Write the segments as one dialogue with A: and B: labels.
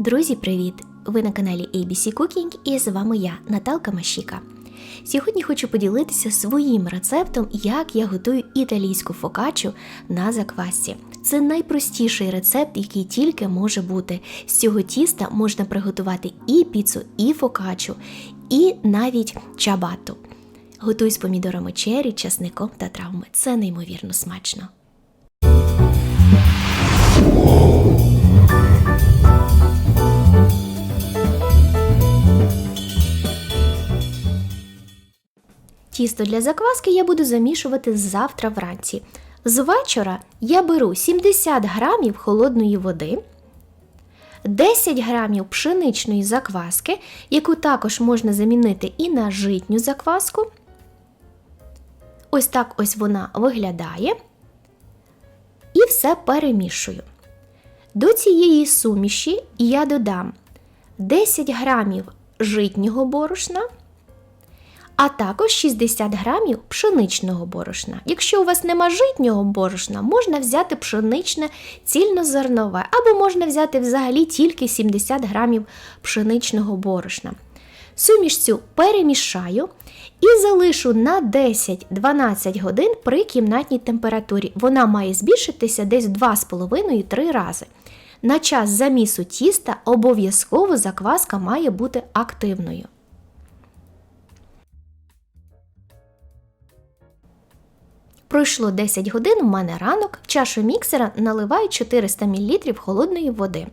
A: Друзі, привіт! Ви на каналі ABC Cooking і з вами я, Наталка Машіка. Сьогодні хочу поділитися своїм рецептом, як я готую італійську фокачу на заквасці. Це найпростіший рецепт, який тільки може бути. З цього тіста можна приготувати і піцу, і фокачу, і навіть чабату. Готуй з помідорами чері, часником та травми. Це неймовірно смачно. Тісто для закваски я буду замішувати завтра вранці. З вечора я беру 70 грамів холодної води, 10 грамів пшеничної закваски, яку також можна замінити і на житню закваску. Ось так ось вона виглядає. І все перемішую. До цієї суміші я додам 10 грамів житнього борошна а також 60 грамів пшеничного борошна. Якщо у вас нема житнього борошна, можна взяти пшеничне цільнозернове, або можна взяти взагалі тільки 70 грамів пшеничного борошна. Суміш цю перемішаю і залишу на 10-12 годин при кімнатній температурі. Вона має збільшитися десь 2,5-3 рази. На час замісу тіста обов'язково закваска має бути активною. Пройшло 10 годин, у мене ранок, чашу міксера наливаю 400 мл холодної води.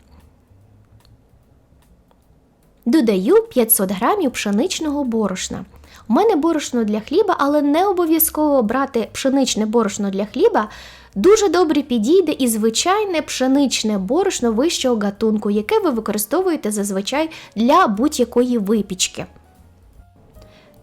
A: Додаю 500 г пшеничного борошна. У мене борошно для хліба, але не обов'язково брати пшеничне борошно для хліба. Дуже добре підійде і звичайне пшеничне борошно вищого гатунку, яке ви використовуєте зазвичай для будь-якої випічки.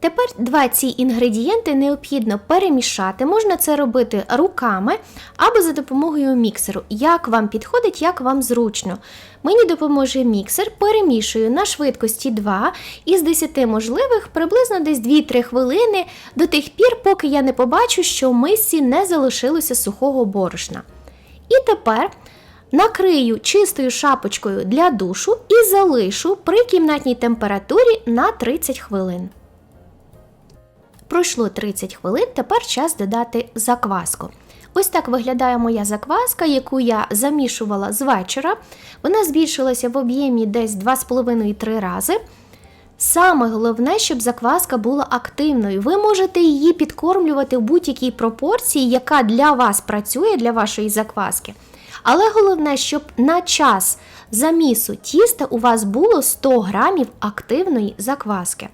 A: Тепер два ці інгредієнти необхідно перемішати. Можна це робити руками або за допомогою міксеру. Як вам підходить, як вам зручно. Мені допоможе міксер, перемішую на швидкості 2 із 10 можливих приблизно десь 2-3 хвилини до тих пір, поки я не побачу, що в мисці не залишилося сухого борошна. І тепер. Накрию чистою шапочкою для душу і залишу при кімнатній температурі на 30 хвилин. Пройшло 30 хвилин, тепер час додати закваску. Ось так виглядає моя закваска, яку я замішувала з вечора. Вона збільшилася в об'ємі десь 2,5-3 рази. Саме головне, щоб закваска була активною. Ви можете її підкормлювати в будь-якій пропорції, яка для вас працює, для вашої закваски. Але головне, щоб на час замісу тіста у вас було 100 грамів активної закваски.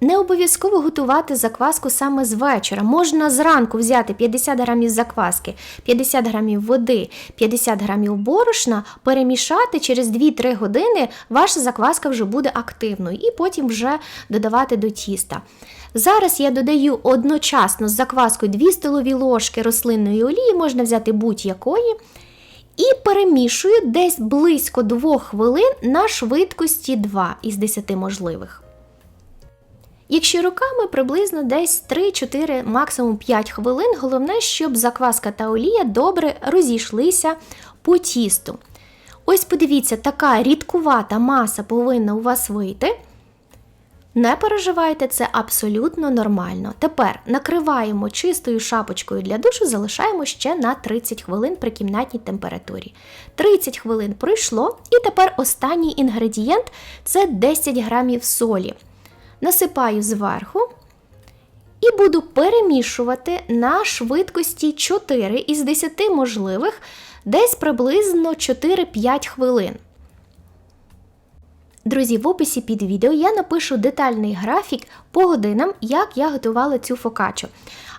A: Не обов'язково готувати закваску саме з вечора. Можна зранку взяти 50 грамів закваски, 50 грамів води, 50 грамів борошна, перемішати через 2-3 години ваша закваска вже буде активною, і потім вже додавати до тіста. Зараз я додаю одночасно з закваскою 2 столові ложки рослинної олії, можна взяти будь-якої. І перемішую десь близько 2 хвилин на швидкості 2 із 10 можливих. Якщо руками приблизно десь 3-4, максимум 5 хвилин, головне, щоб закваска та олія добре розійшлися по тісту. Ось подивіться, така рідкувата маса повинна у вас вийти. Не переживайте, це абсолютно нормально. Тепер накриваємо чистою шапочкою для душу, залишаємо ще на 30 хвилин при кімнатній температурі. 30 хвилин пройшло, і тепер останній інгредієнт це 10 грамів солі насипаю зверху і буду перемішувати на швидкості 4 із 10 можливих десь приблизно 4-5 хвилин. Друзі, в описі під відео я напишу детальний графік по годинам, як я готувала цю фокачу.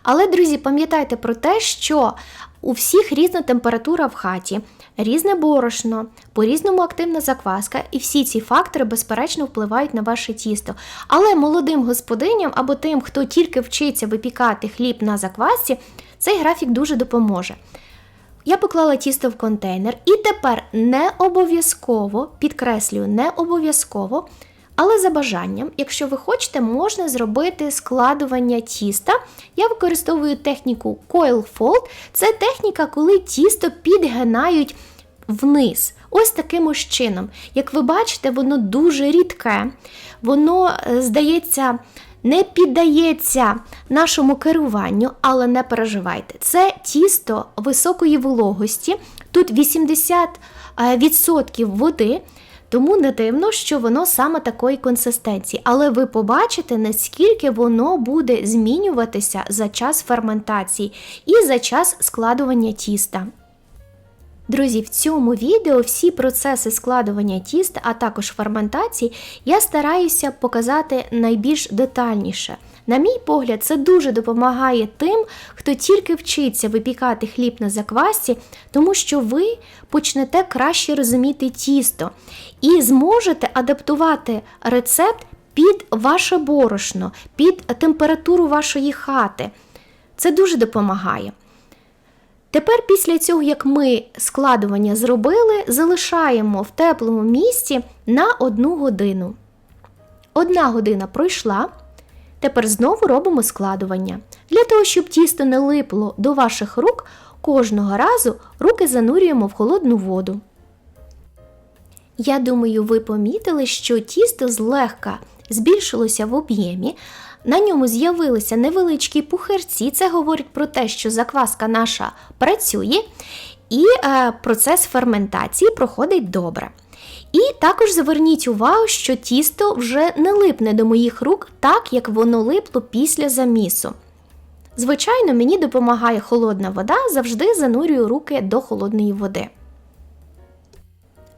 A: Але, друзі, пам'ятайте про те, що у всіх різна температура в хаті, різне борошно, по-різному активна закваска, і всі ці фактори, безперечно, впливають на ваше тісто. Але молодим господиням або тим, хто тільки вчиться випікати хліб на заквасці, цей графік дуже допоможе. Я поклала тісто в контейнер, і тепер не обов'язково, підкреслюю, не обов'язково але за бажанням, якщо ви хочете, можна зробити складування тіста. Я використовую техніку Coil Fold. Це техніка, коли тісто підгинають вниз. ось таким ось чином. Як ви бачите, воно дуже рідке, воно, е, здається, не піддається нашому керуванню, але не переживайте. Це тісто високої вологості, тут 80% води. Тому не дивно, що воно саме такої консистенції, але ви побачите, наскільки воно буде змінюватися за час ферментації і за час складування тіста. Друзі, в цьому відео всі процеси складування тіста, а також ферментації, я стараюся показати найбільш детальніше. На мій погляд, це дуже допомагає тим, хто тільки вчиться випікати хліб на заквасці, тому що ви почнете краще розуміти тісто і зможете адаптувати рецепт під ваше борошно, під температуру вашої хати. Це дуже допомагає. Тепер, після цього, як ми складування зробили, залишаємо в теплому місці на одну годину. Одна година пройшла. Тепер знову робимо складування. Для того, щоб тісто не липло до ваших рук, кожного разу руки занурюємо в холодну воду. Я думаю, ви помітили, що тісто злегка збільшилося в об'ємі, на ньому з'явилися невеличкі пухирці. Це говорить про те, що закваска наша працює, і е, процес ферментації проходить добре. І також зверніть увагу, що тісто вже не липне до моїх рук, так як воно липло після замісу. Звичайно, мені допомагає холодна вода, завжди занурюю руки до холодної води.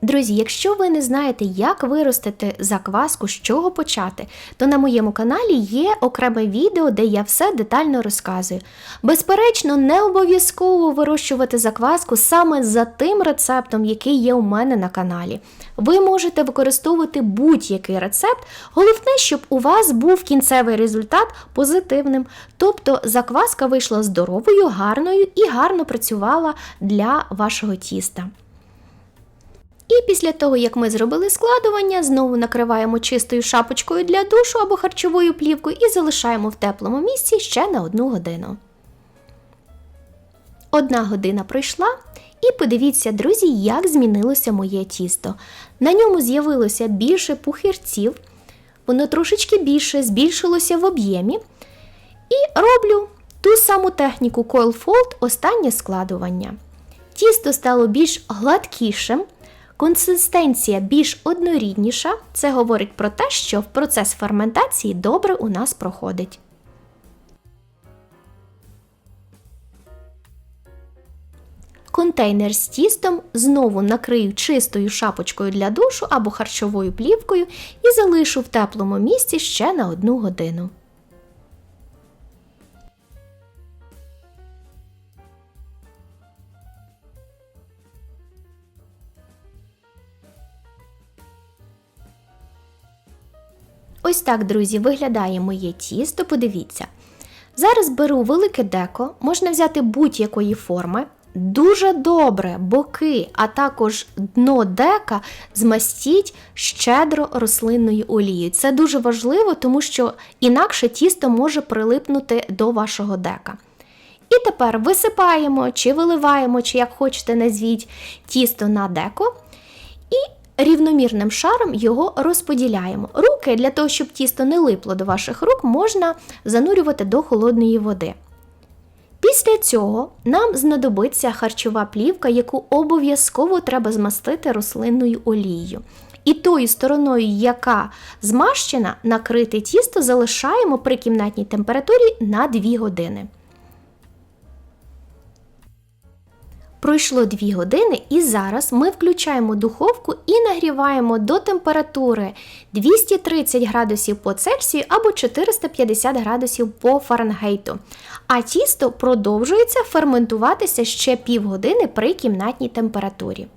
A: Друзі, якщо ви не знаєте, як виростити закваску, з чого почати, то на моєму каналі є окреме відео, де я все детально розказую. Безперечно, не обов'язково вирощувати закваску саме за тим рецептом, який є у мене на каналі. Ви можете використовувати будь-який рецепт, головне, щоб у вас був кінцевий результат позитивним, тобто закваска вийшла здоровою, гарною і гарно працювала для вашого тіста. І після того, як ми зробили складування, знову накриваємо чистою шапочкою для душу або харчовою плівкою і залишаємо в теплому місці ще на одну годину. Одна година пройшла, і подивіться, друзі, як змінилося моє тісто. На ньому з'явилося більше пухирців, воно трошечки більше збільшилося в об'ємі. І роблю ту саму техніку Coil Fold останнє складування. Тісто стало більш гладкішим. Консистенція більш однорідніша, це говорить про те, що процес ферментації добре у нас проходить. Контейнер з тістом знову накрию чистою шапочкою для душу або харчовою плівкою і залишу в теплому місці ще на одну годину. Ось так, друзі, виглядає моє тісто. Подивіться. Зараз беру велике деко, можна взяти будь-якої форми. Дуже добре боки, а також дно дека змастіть щедро рослинною олією. Це дуже важливо, тому що інакше тісто може прилипнути до вашого дека. І тепер висипаємо чи виливаємо, чи як хочете назвіть, тісто на деко. Рівномірним шаром його розподіляємо. Руки для того, щоб тісто не липло до ваших рук, можна занурювати до холодної води. Після цього нам знадобиться харчова плівка, яку обов'язково треба змастити рослинною олією. І тою стороною, яка змащена, накрите тісто залишаємо при кімнатній температурі на 2 години. Пройшло 2 години і зараз ми включаємо духовку і нагріваємо до температури 230 градусів по Цельсію або 450 градусів по Фаренгейту. А тісто продовжується ферментуватися ще півгодини при кімнатній температурі.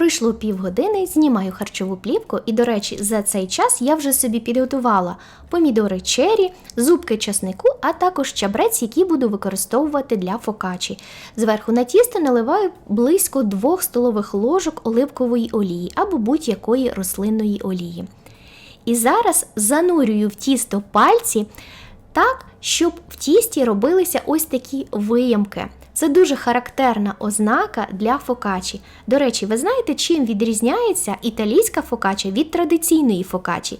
A: Пройшло півгодини, знімаю харчову плівку, і, до речі, за цей час я вже собі підготувала помідори чері, зубки часнику, а також чабрець, який буду використовувати для фокачі. Зверху на тісто наливаю близько 2 столових ложок оливкової олії або будь-якої рослинної олії. І зараз занурюю в тісто пальці так, щоб в тісті робилися ось такі виямки. Це дуже характерна ознака для фокачі. До речі, ви знаєте, чим відрізняється італійська фокача від традиційної фокачі?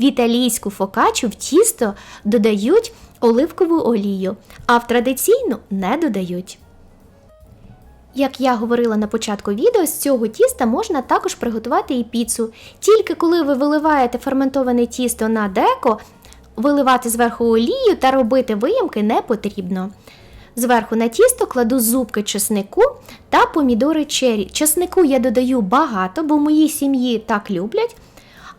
A: В італійську фокачу в тісто додають оливкову олію, а в традиційну не додають. Як я говорила на початку відео, з цього тіста можна також приготувати і піцу. Тільки коли ви виливаєте ферментоване тісто на деко, виливати зверху олію та робити виямки не потрібно. Зверху на тісто кладу зубки чеснику та помідори чері. Чеснику я додаю багато, бо в моїй сім'ї так люблять.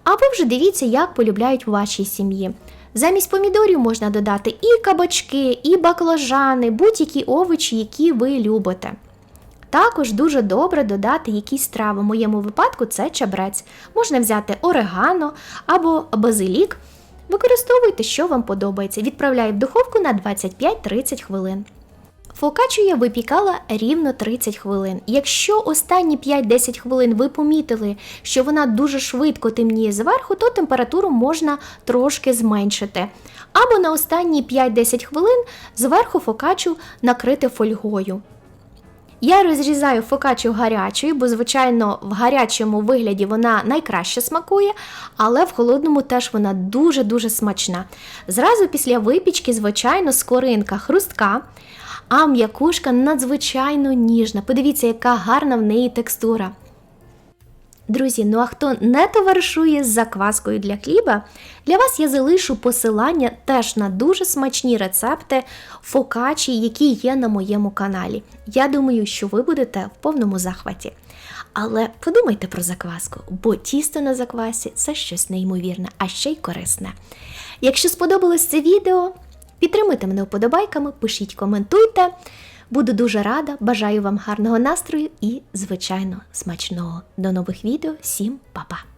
A: А ви вже дивіться, як полюбляють у вашій сім'ї. Замість помідорів можна додати і кабачки, і баклажани, будь-які овочі, які ви любите. Також дуже добре додати якісь трави. В моєму випадку це чабрець. Можна взяти орегано або базилік. Використовуйте, що вам подобається. Відправляю в духовку на 25-30 хвилин. Фокачу я випікала рівно 30 хвилин. Якщо останні 5-10 хвилин ви помітили, що вона дуже швидко темніє зверху, то температуру можна трошки зменшити. Або на останні 5-10 хвилин зверху фокачу накрити фольгою. Я розрізаю фокачу гарячою, бо, звичайно, в гарячому вигляді вона найкраще смакує, але в холодному теж вона дуже-дуже смачна. Зразу після випічки, звичайно, скоринка хрустка, а м'якушка надзвичайно ніжна. Подивіться, яка гарна в неї текстура. Друзі, ну а хто не товаришує з закваскою для хліба, для вас я залишу посилання теж на дуже смачні рецепти фокачі, які є на моєму каналі. Я думаю, що ви будете в повному захваті. Але подумайте про закваску, бо тісто на заквасі це щось неймовірне, а ще й корисне. Якщо сподобалось це відео, підтримуйте мене вподобайками, пишіть, коментуйте. Буду дуже рада, бажаю вам гарного настрою і, звичайно, смачного. До нових відео. Всім па-па!